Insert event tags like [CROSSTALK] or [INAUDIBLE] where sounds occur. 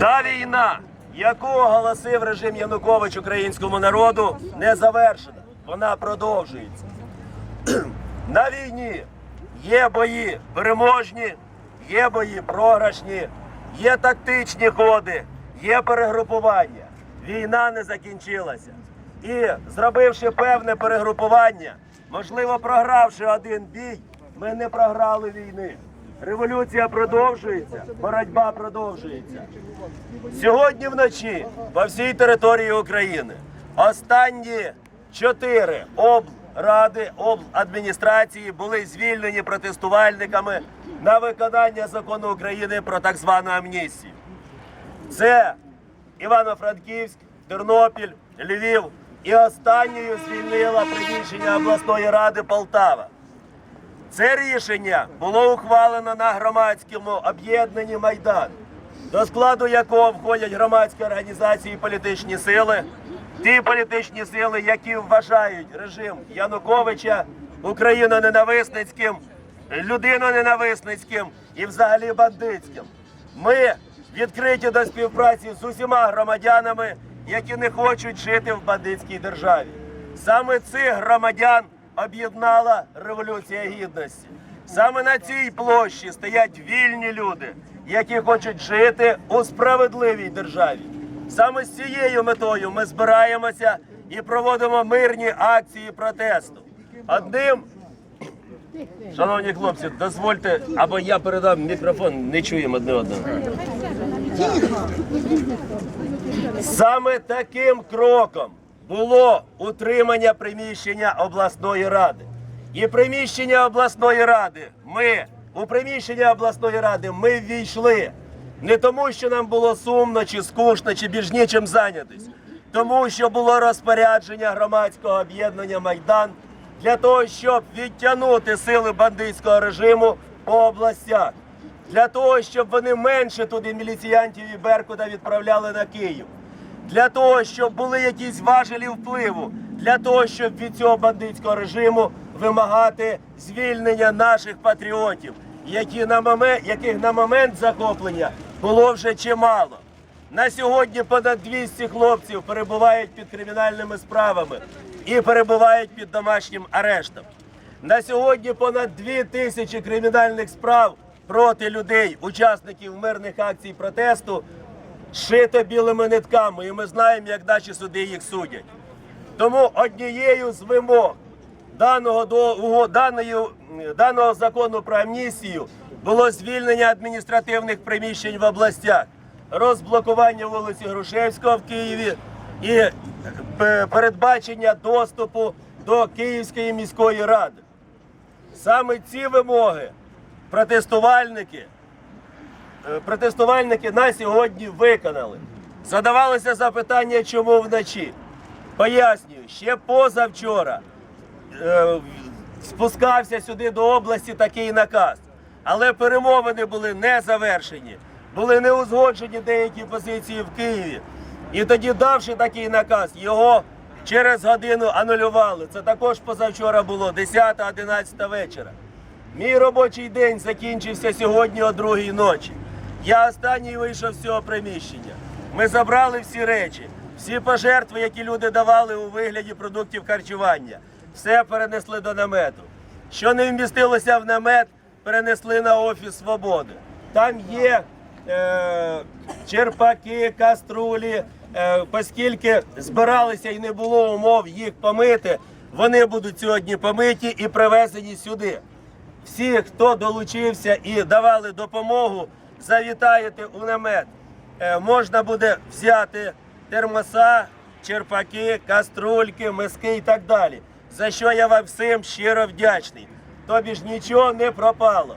Та війна, яку оголосив режим Янукович українському народу, не завершена. Вона продовжується. [CLEARS THROAT] На війні є бої переможні, є бої програшні, є тактичні ходи, є перегрупування. Війна не закінчилася. І зробивши певне перегрупування, можливо, програвши один бій, ми не програли війни. Революція продовжується, боротьба продовжується. Сьогодні вночі по всій території України останні чотири облради, обладміністрації були звільнені протестувальниками на виконання закону України про так звану амністію. Це Івано-Франківськ, Тернопіль, Львів і останньою звільнила приміщення обласної ради Полтава. Це рішення було ухвалено на громадському об'єднанні Майдан, до складу якого входять громадські організації і політичні сили, ті політичні сили, які вважають режим Януковича україно-ненависницьким, людино-ненависницьким і взагалі бандитським. Ми відкриті до співпраці з усіма громадянами, які не хочуть жити в бандитській державі. Саме цих громадян об'єднала Революція Гідності. Саме на цій площі стоять вільні люди, які хочуть жити у справедливій державі. Саме з цією метою ми збираємося і проводимо мирні акції протесту. Одним, шановні хлопці, дозвольте, або я передам мікрофон, не чуємо одне одного. Саме таким кроком було утримання приміщення обласної ради. І приміщення обласної ради ми у приміщення обласної ради ми ввійшли. Не тому, що нам було сумно чи скучно, чи більш нічим зайнятись, тому що було розпорядження громадського об'єднання Майдан для того, щоб відтягнути сили бандитського режиму по областях. Для того, щоб вони менше туди міліціянтів і Беркута відправляли на Київ, для того, щоб були якісь важелі впливу, для того, щоб від цього бандитського режиму вимагати звільнення наших патріотів, які на момент, яких на момент захоплення було вже чимало. На сьогодні понад 200 хлопців перебувають під кримінальними справами і перебувають під домашнім арештом. На сьогодні понад 2 тисячі кримінальних справ проти людей, учасників мирних акцій протесту, шито білими нитками, і ми знаємо, як наші суди їх судять. Тому однією з вимог даного, до, даної, даного закону про амністію було звільнення адміністративних приміщень в областях, розблокування вулиці Грушевського в Києві і е, передбачення доступу до Київської міської ради. Саме ці вимоги протестувальники, протестувальники на сьогодні виконали. Задавалося запитання, чому вночі. Пояснюю, ще позавчора е, спускався сюди до області такий наказ. Але перемовини були не завершені, були не узгоджені деякі позиції в Києві. І тоді, давши такий наказ, його через годину анулювали. Це також позавчора було 10-11 вечора. Мій робочий день закінчився сьогодні о другій ночі. Я останній вийшов з цього приміщення. Ми забрали всі речі, всі пожертви, які люди давали у вигляді продуктів харчування, все перенесли до намету. Що не вмістилося в намет, перенесли на офіс свободи. Там є е, черпаки, каструлі, е, оскільки збиралися і не було умов їх помити, вони будуть сьогодні помиті і привезені сюди. Всі, хто долучився і давали допомогу, завітаєте у намет. Е, можна буде взяти термоса, черпаки, каструльки, миски і так далі. За що я вам всім щиро вдячний. Тобі ж нічого не пропало.